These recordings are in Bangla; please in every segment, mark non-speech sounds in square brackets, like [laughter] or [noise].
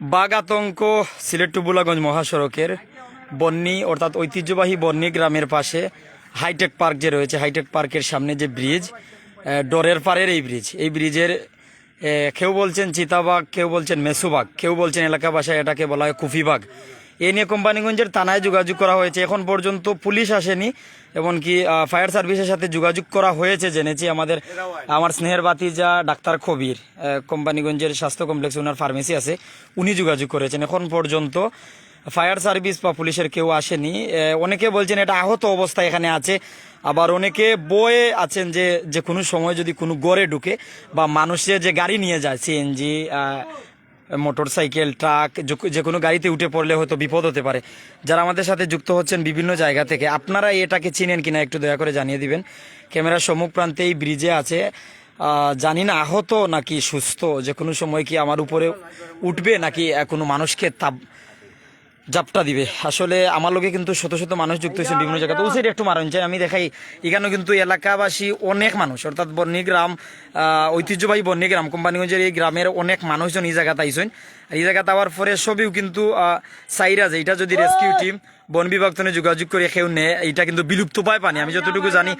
বাঘ আতঙ্ক সিলেট টুবুলাগঞ্জ মহাসড়কের বন্নি অর্থাৎ ঐতিহ্যবাহী বন্নি গ্রামের পাশে হাইটেক পার্ক যে রয়েছে, হাইটেক পার্কের সামনে যে ব্রিজ ডরের পাড়ের এই ব্রিজ। এই ব্রিজের কেউ বলছেন চিতাবাঘ, কেউ বলছেন মেসুবাগ কেউ বলছেন এলাকা ভাষায় এটাকে বলা হয় কুফিবাগ এ নিয়ে কোম্পানিগঞ্জের থানায় যোগাযোগ করা হয়েছে। এখন পর্যন্ত পুলিশ আসেনি, এমনকি ফায়ার সার্ভিসের সাথে যোগাযোগ করা হয়েছে, জেনেছি আমাদের, আমার স্নেহের বাতিজা ডাক্তার কবির কোম্পানিগঞ্জের স্বাস্থ্য কমপ্লেক্সে ওনার ফার্মেসি আছে, উনি যোগাযোগ করেছেন। এখন পর্যন্ত ফায়ার সার্ভিস বা পুলিশের কেউ আসেনি। অনেকে বলছেন এটা আহত অবস্থা এখানে আছে, আবার অনেকে বয়ে আছেন যে যে কোনো সময় যদি কোনো গড়ে ঢুকে বা মানুষের যে গাড়ি নিয়ে যায়, সিএনজি মোটর সাইকেল ট্রাক, যে- কোনো গাড়িতে উঠে পড়লে হয়তো বিপদ হতে পারে। যারা আমাদের সাথে যুক্ত হচ্ছেন বিভিন্ন জায়গা থেকে, আপনারা এটাকে চিনেন কিনা একটু দয়া করে জানিয়ে দিবেন। ক্যামেরার সম্মুখ প্রান্তে এই ব্রিজে আছে জানি না আহত নাকি সুস্থ যে কোনো সময় কি আমার উপরে উঠবে নাকি কোনো মানুষকে তাপ জাপটা দিবে। আসলে আমার লোকে কিন্তু শত শত মানুষ যুক্ত হয়েছে বিভিন্ন জায়গাতে সাইড একটু মারণ চাই আমি দেখাই, এখানেও কিন্তু এলাকাবাসী অনেক মানুষ, অর্থাৎ বর্ণিগ্রাম গ্রাম ঐতিহ্যবাহী বর্ণিগ্রাম কোম্পানিগঞ্জের এই গ্রামের অনেক মানুষজন এই জায়গাতে আইসেন। এই জায়গাতে আবার পরে সবেও কিন্তু সাইরা যে এটা যদি রেস্কিউ টিম বন বিভাগ তনে যোগাযোগ করে কেউ নেয় এটা কিন্তু বিলুপ্ত পায় পানি। আমি যতটুকু জানি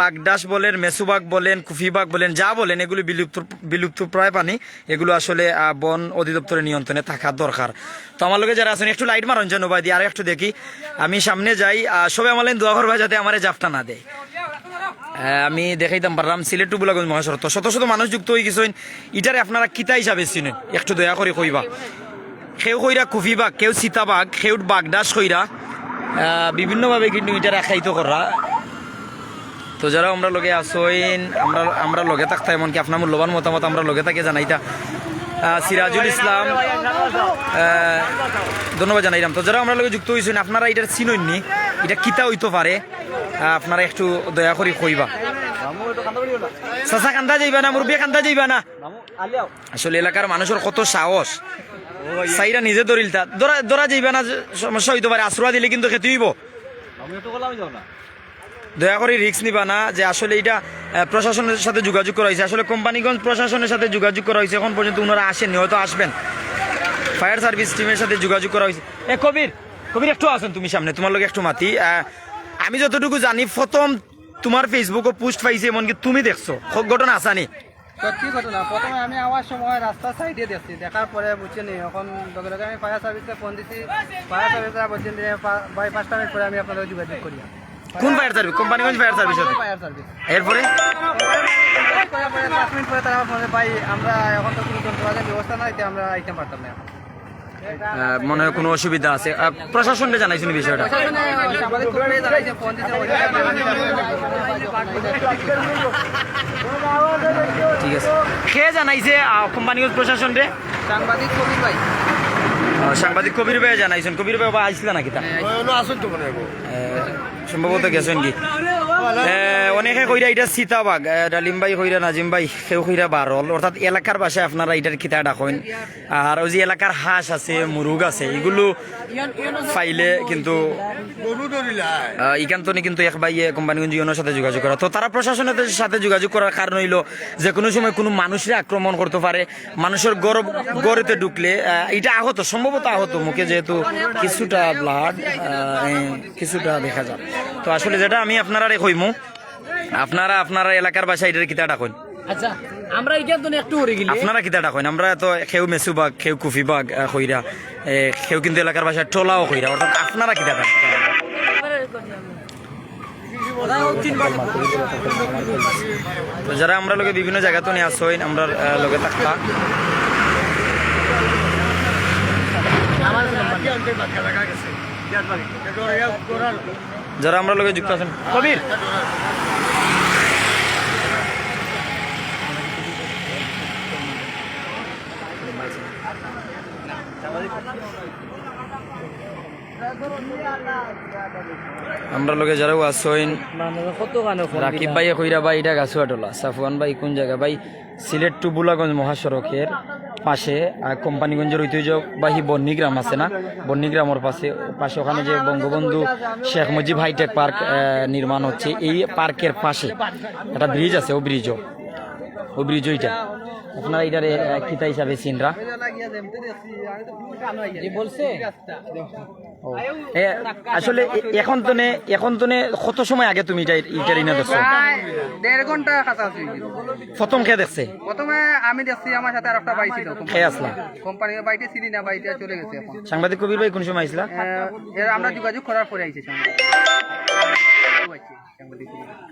বাগডাস বলেন মেসুবাগ বলেন কুফিবাগ বলেন যা বলেন এগুলো বিলুপ্ত বিলুপ্ত প্রায় পানি। এগুলো আসলে আহ, বন অধিদপ্তরের নিয়ন্ত্রণে থাকা দরকার। তো আমার লোকে যারা আছেন একটু লাইট মারণ যেন দিয়ে আর একটু দেখি। আমি সামনে যাই আহ, সবাই আমার দোয়া করবা যাতে আমার জাপটা না দেয়। আমি দেখাইতাম পারলাম সিলেট টু বুলাগঞ্জ মহাসড়ক তো শত শত মানুষ যুক্ত হয়ে গেছেন ইটারে আপনারা কিতা হিসাবে চিনেন একটু দয়া করে কইবা। কেউ কইরা কুফিবাগ কেউ সীতাবাগ কেউ বাগডাস কইরা। বিভিন্নভাবে কিন্তু এটা রাখাইতো করা তো যারা আমরা লগে আসইন আমরা আমরা লগে থাকতা, এমনকি আপনার মূল্যবান মতামত আমরা লগে থাকে জানাইতা। সিরাজুল ইসলাম ধন্যবাদ জানাইলাম তো যারা আমরা লগে যুক্ত হয়েছেন আপনারা এটার চিনইননি। এটা কিতা হইতে পারে? আপনারা একটু দয়া করে কইবা। কান্দা যাইবা না কান্দা যাইবা না? আসলে এলাকার মানুষের কত সাহস। সাইরা নিজে ধরিল তা যাইবা না সমস্যা হইতে পারে, আশ্রয় দিলে কিন্তু খেতে হইব। দয়া করে রিস্ক নিবা না, যে আসলে এটা প্রশাসনের সাথে যোগাযোগ করা হয়েছে আসলে কোম্পানিগঞ্জ প্রশাসনের সাথে যোগাযোগ করা হয়েছে এখন পর্যন্ত ওনারা আসেননি, হয়তো আসবেন। ফায়ার সার্ভিস টিমের সাথে যোগাযোগ করা হয়েছে এ, কবির কবির একটু আসেন তুমি সামনে, তোমার লোক একটু মাতি। আমি যতটুকু জানি প্রথম তোমার ফেসবুকে পোস্ট পাইছে এমনকি তুমি দেখছ। ঘটনা আসানি সত্যি ঘটনা। প্রথমে আমি আওয়ার সময় রাস্তার সাইডে দেখছি। দেখার পরে বুঝছেন এখন লগে লগে আমি ফায়ার সার্ভিসে ফোন দিছি। ফায়ার সার্ভিসরা বলছেন যে ভাই পাঁচটা মিনিট পরে আমি আপনাদের যোগাযোগ করি। কোন fire service Companiganj fire service fire service এরপরে? পাঁচ মিনিট পরে তারা ফোনে ভাই আমরা এখন তো কোনো যন্ত্রপাতির ব্যবস্থা নাই আমরা আইতে পারতাম না। মনে হয় কোনো অসুবিধা আছে। প্রশাসনকে জানাইছেন বিষয়টা? ঠিক আছে। কে জানাইছে কোম্পানিগঞ্জ প্রশাসন রে সাংবাদিক কবির ভাই সাংবাদিক কবির ভাই জানাইছেন। কবির ভাই বা আইছিল নাকি তা? সম্ভবত গেছেন কি? অনেকে কইরা এটা সীতাবাগ ডালিম কইরা নাজিম ভাই কেউ কইরা বারল অর্থাৎ এলাকার ভাষায় আপনারা এটার কিতা ডাকেন আর ওই যে এলাকার হাঁস আছে, মুরুগ আছে, এগুলো পাইলে কিন্তু ইকান্তনি কিন্তু এক ভাই কোম্পানিগঞ্জ ইউনোর সাথে যোগাযোগ করা। তো তারা প্রশাসনের সাথে যোগাযোগ করার কারণ হইল, যে কোনো সময় কোনো মানুষের আক্রমণ করতে পারে, মানুষের গরব গড়েতে ঢুকলে এটা আহত, সম্ভবত আহত মুখে যেহেতু কিছুটা ব্লাড কিছুটা দেখা যায়। তো আসলে যেটা আমি আপনারা কইমু। আপনারা আপনারা এলাকার বাসায় এটার কিতা ডাকেন? আচ্ছা আমরা এটা তো একটু করে গেলি। আপনারা কিতা ডাকেন? আমরা তো কেউ মেসু বাগ কেউ কুফি বাগ কইরা এ, কেউ কিন্তু এলাকার বাসায় টোলাও কইরা অর্থাৎ আপনারা কিতা ডাকেন? তো যারা আমরা লোকে বিভিন্ন জায়গা তো নিয়ে আসইন আমরা লোকে থাকতা যারা আমরা লোকে যুক্ত আছেন। কবির। আমরা লোকে যারাও আসইন রাকিব ভাই কইরা ভাই, এটা গাছুয়াটোলা সাফওয়ান ভাই, কোন জায়গা? ভাই, সিলেট টু বুলাগঞ্জ মহাসড়কের পাশে আহ, কোম্পানিগঞ্জের ঐতিহ্যবাহী বন্নিগ্রাম আছে না? বন্নিগ্রামের পাশে পাশে ওখানে যে Bangabandhu Sheikh Mujib hi tech park নির্মাণ হচ্ছে এই পার্কের পাশে একটা ব্রিজ আছে ও ব্রিজও ও। ব্রিজ ওইটা। আপনারা এটারে কিতা হিসাবে চিনরা? বলছে। আসলে এখন তো নে এখন তো নে কত সময় আগে তুমি এটা এটা দেখছ? দেড় ঘণ্টা কাছাকাছি প্রথম খেয়ে দেখছে? প্রথমে আমি দেখছি আমার সাথে আর একটা বাইক ছিল খেয়ে আসলা? কোম্পানির বাইকে ছিলি না বাইকটা চলে গেছে এখন। সাংবাদিক কবির ভাই কোন সময় আইসলা এর আমরা যোগাযোগ করার পরে আইছে সাংবাদিক।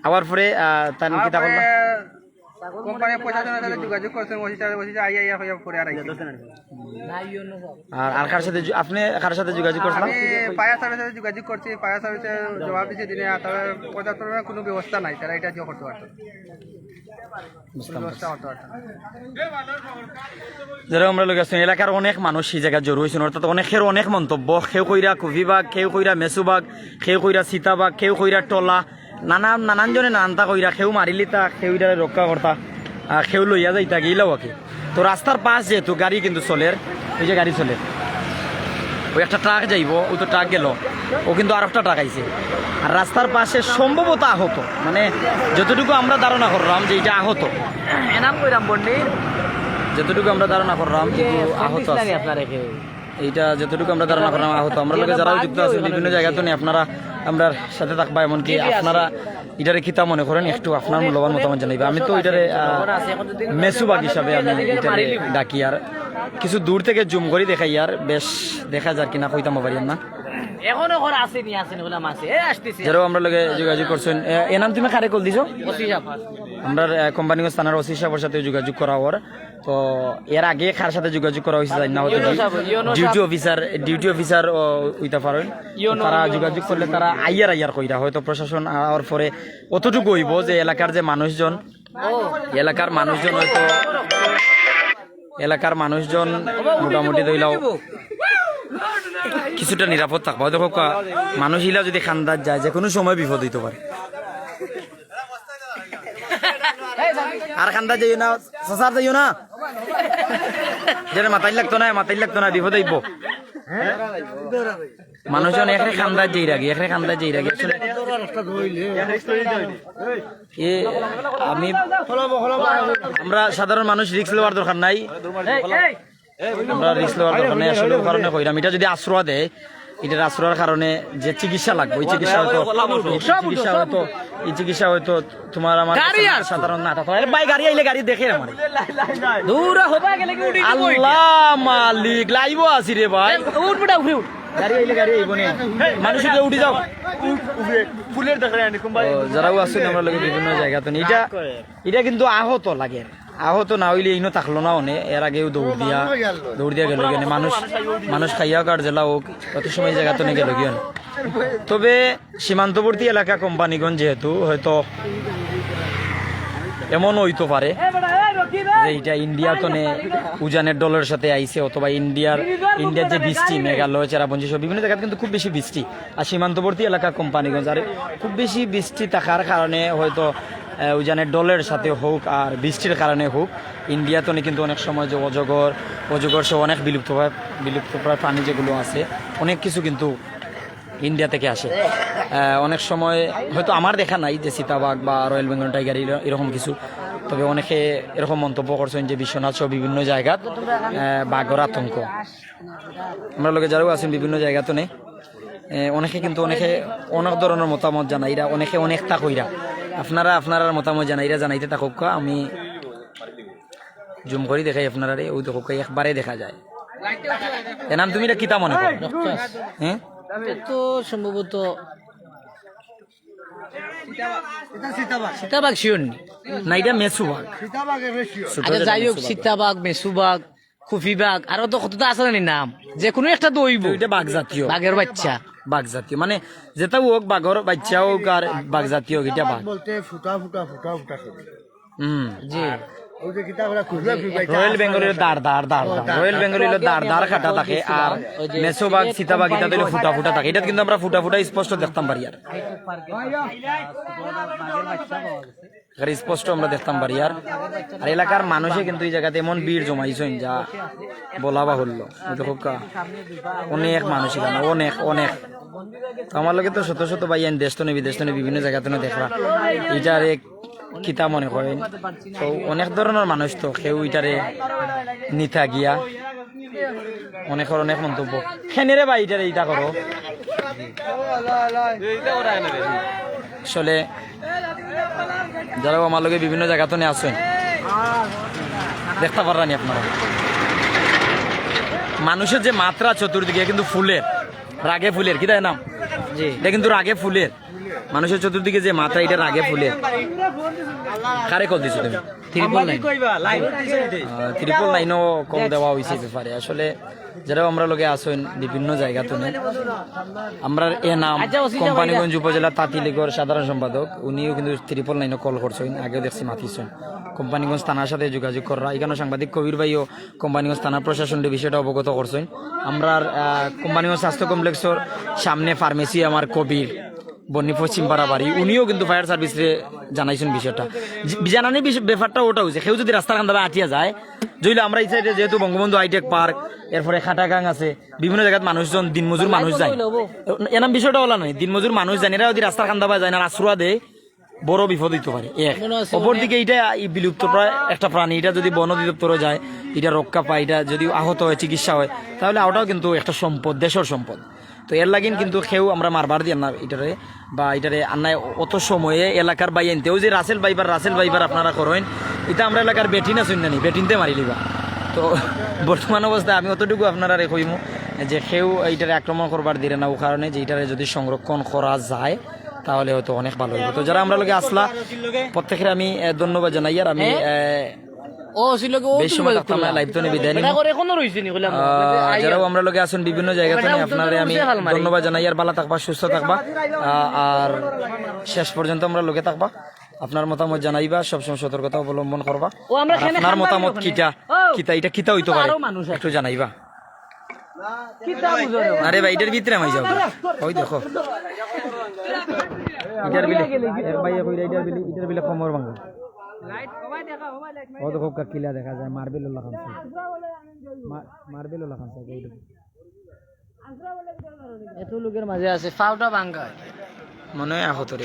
আবার পরে আহ, তার তারপরে করলা? কোম্পানির প্রশাসনের সাথে যোগাযোগ করছেন অফিসার অফিসার আই আই হয়ে পরে আর আর আর কার সাথে আপনি কার সাথে যোগাযোগ করছিলাম? আমি ফায়ার সার্ভিসের সাথে যোগাযোগ করছি ফায়ার সার্ভিসের জবাব দিনে কোনো ব্যবস্থা নাই তারা এটা যে করতে পারতো। কোনো ব্যবস্থা করতে পারতো না। যেরকম আমরা লোক আছি এলাকার অনেক মানুষ সেই জায়গায় জড়ো হয়েছেন অর্থাৎ অনেকের অনেক মন্তব্য কেউ কইরা কবিবাগ কেউ কইরা মেসুবাগ কেউ কইরা সীতাবাগ কেউ কইরা টলা নানান নানান জনে নানানটা কইরা কেউ মারিলিতা কেউ ইটারে রক্ষা করতা আর কেউ লইয়া যাইতা গিলাও আকে তো রাস্তার পাশ যেহেতু গাড়ি কিন্তু চলে ওই যে গাড়ি চলে। ওই একটা ট্রাক যাইব ও তো ট্রাক গেল। ও কিন্তু আর একটা ট্রাক আইছে। আর রাস্তার পাশে সম্ভবত আহত। মানে যতটুকু আমরা ধারণা করলাম যে এটা আহত। এনাম কইরাম বন্ডি যতটুকু আমরা ধারণা করলাম আহত আছে। এইটা যতটুকু আমরা ধারণা করলাম আহত [laughs] আমরা লোকে যারাও যুক্ত আছে বিভিন্ন জায়গা তো নিয়ে আপনারা আমরা সাথে থাকবা এমনকি আপনারা এটারে কিতা মনে করেন একটু আপনার মূল্যবান মতামত জানাইবে। আমি তো এটারে মেসুবাগ হিসাবে আমি এটারে ডাকি আর। কিছু দূর থেকে জুম করি দেখাই আর বেশ দেখা যার কিনা কইতাম পারি না। এখন এখন আছে নি নি বললাম এ আসতেছে যারাও আমরা লোকে যোগাযোগ করছেন এ- নাম তুমি কারে কল দিছো ওসি সাহেব আমরা কোম্পানিগঞ্জ থানার ওসি সাহেবের সাথে যোগাযোগ করা ওর তো এর আগে কার সাথে যোগাযোগ করা হয়েছে জানি না হয়তো ডিউটি অফিসার ডিউটি অফিসার হইতে পারেন তারা যোগাযোগ করলে তারা আইয়ার আইয়ার কইরা হয়তো প্রশাসন আওয়ার পরে অতটুকু হইব যে এলাকার যে মানুষজন এলাকার মানুষজন হয়তো এলাকার মানুষজন মোটামুটি ধইলাও কিছুটা নিরাপদ থাকব। দেখো মানুষ ইলা যদি খান্দার যায় যে কোনো সময় বিপদ হইতে পারে। আর খান্দা যাইও না, সসার যাইও না। যেটা মাথায় লাগতো না মাথায় লাগতো না, বিপদ হইব। মানুষজন এখানে খান্দার যেই রাখি এখানে খান্দার যেই রাখি আমি আমরা সাধারণ মানুষ রিক্স নেওয়ার দরকার নাই। আমরা রিক্স নেওয়ার দরকার নাই আসলে কারণে কইরাম এটা যদি আশ্রয় দেয় এটার আশ্রয়ের কারণে যে চিকিৎসা লাগবে ওই চিকিৎসা হয়তো চিকিৎসা হয়তো এই চিকিৎসা হয়তো তোমার আমার সাধারণ না ভাই গাড়ি আইলে গাড়ি দেখে আমার দূর হবা গেলে আল্লাহ মালিক লাইব আছি রে ভাই। উঠ বেটা উঠি উঠ। গাড়ি আইলে গাড়ি আইব নে। মানুষ উঠে উঠে যাও ফুলের যারাও আছেন আমরা লোক বিভিন্ন জায়গা তো এটা এটা কিন্তু আহত লাগে। আহত না হইলে ইনো থাকল না অনে। এর আগেও দৌড় দিয়া দৌড় দিয়া গেল গিয়ে মানুষ মানুষ খাইয়া কার জেলা হোক কত সময় জায়গা তো গেল গিয়ে তবে সীমান্তবর্তী এলাকা কোম্পানিগঞ্জ যেহেতু হয়তো এমন হইতে পারে যে এটা ইন্ডিয়া তো নে উজানের ডলের সাথে আইছে অথবা ইন্ডিয়ার ইন্ডিয়ার যে বৃষ্টি মেঘালয় চেরাপুঞ্জি সব বিভিন্ন জায়গায় কিন্তু খুব বেশি বৃষ্টি। আর সীমান্তবর্তী এলাকা কোম্পানিগঞ্জ আর খুব বেশি বৃষ্টি থাকার কারণে হয়তো উজানের ডলের সাথে হোক আর বৃষ্টির কারণে হোক ইন্ডিয়া তো কিন্তু অনেক সময় যে অজগর অজগর সহ অনেক বিলুপ্ত বিলুপ্ত প্রায় প্রাণী যেগুলো আছে অনেক কিছু কিন্তু ইন্ডিয়া থেকে আসে। অনেক সময় হয়তো আমার দেখা নাই যে সীতাবাগ বা রয়্যাল বেঙ্গল টাইগার এরকম কিছু তবে অনেকে এরকম মন্তব্য করছেন যে বিশ্বনাথ সহ বিভিন্ন জায়গাত আহ, বাঘর আতঙ্ক। আমরা লোকে যারাও আছেন বিভিন্ন জায়গাতে নেই অনেকে কিন্তু অনেকে অনেক ধরনের মতামত জানাইরা অনেকে অনেকটা কইরা আপনারা আপনারা মতামত জানাইরা জানাইতে থাকুক আমি জুম করে দেখাই আপনারা রে, ওই দেখুক একবারে দেখা যায়। এ নাম তুমি এটা কিতা মনে করো? হ্যাঁ? তো সম্ভবত সীতাবাগ। শিওর না। এটা আচ্ছা যাই হোক সীতাবাগ মেসুবাগ খুফিবাগ আরও তো কতটা আছে না নাম। যে কোনো একটা দইব এটা বাঘ জাতীয় বাঘের বাচ্চা। বাঘ জাতীয় মানে যেটা হোক বাঘর বাচ্চা হোক আর বাঘ জাতীয় হোক এটা বাঘ বলতে ফুটা ফুটা ফুটা ফুটা হুম জি। রয়্যাল বেঙ্গলের দাঁড় দাঁড় দাঁড় দাঁড় রয়্যাল বেঙ্গলের দাঁড় দাঁড় কাটা থাকে আর মেসোবাগ সীতাবাগ ফুটা ফুটা থাকে। এটা কিন্তু আমরা ফুটা ফুটা স্পষ্ট দেখতাম পারি আর আর স্পষ্ট আমরা দেখতাম পারি আর আর এলাকার মানুষে কিন্তু এই জায়গাতে এমন ভিড় জমাইছেন যা বলা বাহুল্য। দেখো কা অনেক মানুষ এখানে অনেক অনেক। আমার লগে তো শত শত ভাই আইন, দেশ তো বিদেশ তো বিভিন্ন জায়গাতে দেখবা। এটার এক কিতা মনে করেন? তো অনেক ধরনের মানুষ তো কেউ ইটারে নিতা গিয়া অনেকের অনেক মন্তব্য। খেনেরে বা ইটারে ইটা করো। আসলে, যারা আমার লগে বিভিন্ন জায়গাতে নিয়ে আসেন দেখতে পারানি আপনারা। মানুষের যে মাত্রা চতুর্দিকে কিন্তু ফুলের। রাগে ফুলের কি তাই নাম? জি। এটা কিন্তু রাগে ফুলের। মানুষের চতুর্দিকে যে মাত্রা এটা রাগে ফুলের কারে কল দিছো তুমি? ত্রিপল লাইন ত্রিপল লাইনও কল দেওয়া হয়েছে ব্যাপারে। আসলে যারা আমরা লোকে আসেন বিভিন্ন জায়গা জায়গাতে আমরা এ নাম কোম্পানিগঞ্জ উপজেলা তাঁতি লীগের সাধারণ সম্পাদক। উনিও কিন্তু ত্রিপল লাইনও কল করছেন। আগেও দেখছি মাতিছেন। কোম্পানিগঞ্জ থানার সাথে যোগাযোগ করা। এখানে সাংবাদিক কবির ভাইও কোম্পানিগঞ্জ থানা প্রশাসনের বিষয়টা অবগত করছেন। আমরা কোম্পানিগঞ্জ স্বাস্থ্য কমপ্লেক্সের সামনে ফার্মেসি আমার কবির। বন্নি পশ্চিম পাড়া বাড়ি উনিও কিন্তু ফায়ার সার্ভিসে জানাইছেন বিষয়টা। জানানি ব্যাপারটা ওটা হয়েছে কেউ যদি রাস্তার কান্দাবে আটিয়া যায় যদি আমরা এই সাইডে যেহেতু বঙ্গবন্ধু হাইটেক পার্ক এরপরে খাটাগাং আছে বিভিন্ন জায়গাত মানুষজন দিনমজুর মানুষ যায়। এনাম বিষয়টা হলো নয় দিনমজুর মানুষ যায় এরা যদি রাস্তার কান্দাবা যায় না আশ্রয়া দেয় বড় বিপদ হইতে পারে। এক। অপরদিকে এটা এই বিলুপ্ত প্রায় একটা প্রাণী এটা যদি বন অধিদপ্তরে যায় এটা রক্ষা পায় এটা যদি আহত হয় চিকিৎসা হয় তাহলে ওটাও কিন্তু একটা সম্পদ দেশের সম্পদ। তো এর লাগিন কিন্তু কেউ আমরা মারবার দিয়ে না এটারে বা এটারে আন্নায় অত সময়ে এলাকার বাই আনতেও যে রাসেল বাইবার রাসেল বাইবার আপনারা করেন এটা আমরা এলাকার বেটিন আছেন না নি বেটিনতে মারি লিবা। তো বর্তমান অবস্থায় আমি অতটুকু আপনারা কইমু যে কেউ এইটারে আক্রমণ করবার দিলে না ও কারণে যে এটারে যদি সংরক্ষণ করা যায় তাহলে হয়তো অনেক ভালো হবে তো যারা আমরা লোকে আসলা প্রত্যেকের আমি ধন্যবাদ জানাই আর আমি আহ, ও ছিল কি বেশ সময় থাকতাম না লাইভ তো নিয়ে বিদায় নিব এটা করে এখনও রইছে নি কইলাম আহ, যারাও আমরা লোকে আছেন বিভিন্ন জায়গাতে নিয়ে আপনারা আমি ধন্যবাদ জানাই আর ভালো থাকবা সুস্থ থাকবা আর শেষ পর্যন্ত আমরা থাকবা আপনার মতামত জানাইবা সবসময় সতর্কতা অবলম্বন করবা আপনার মতামত কিটা কিতা এটা কিতা হইতে পারে। একটু জানাইবা আরে ভাই এটার ভিতরে আমি যাব ওই দেখো এটার বিলে এক ভাই কইরা এটার বিলে এটার বিলে কমর ভাঙা ও দেখো। কিলা দেখা যায় মার্বেল ওলা খানছে মার্বেল ওলা খানছে এত লোকের মাঝে আছে ফাউটা ভাঙ্গা মনে হয় আহত রে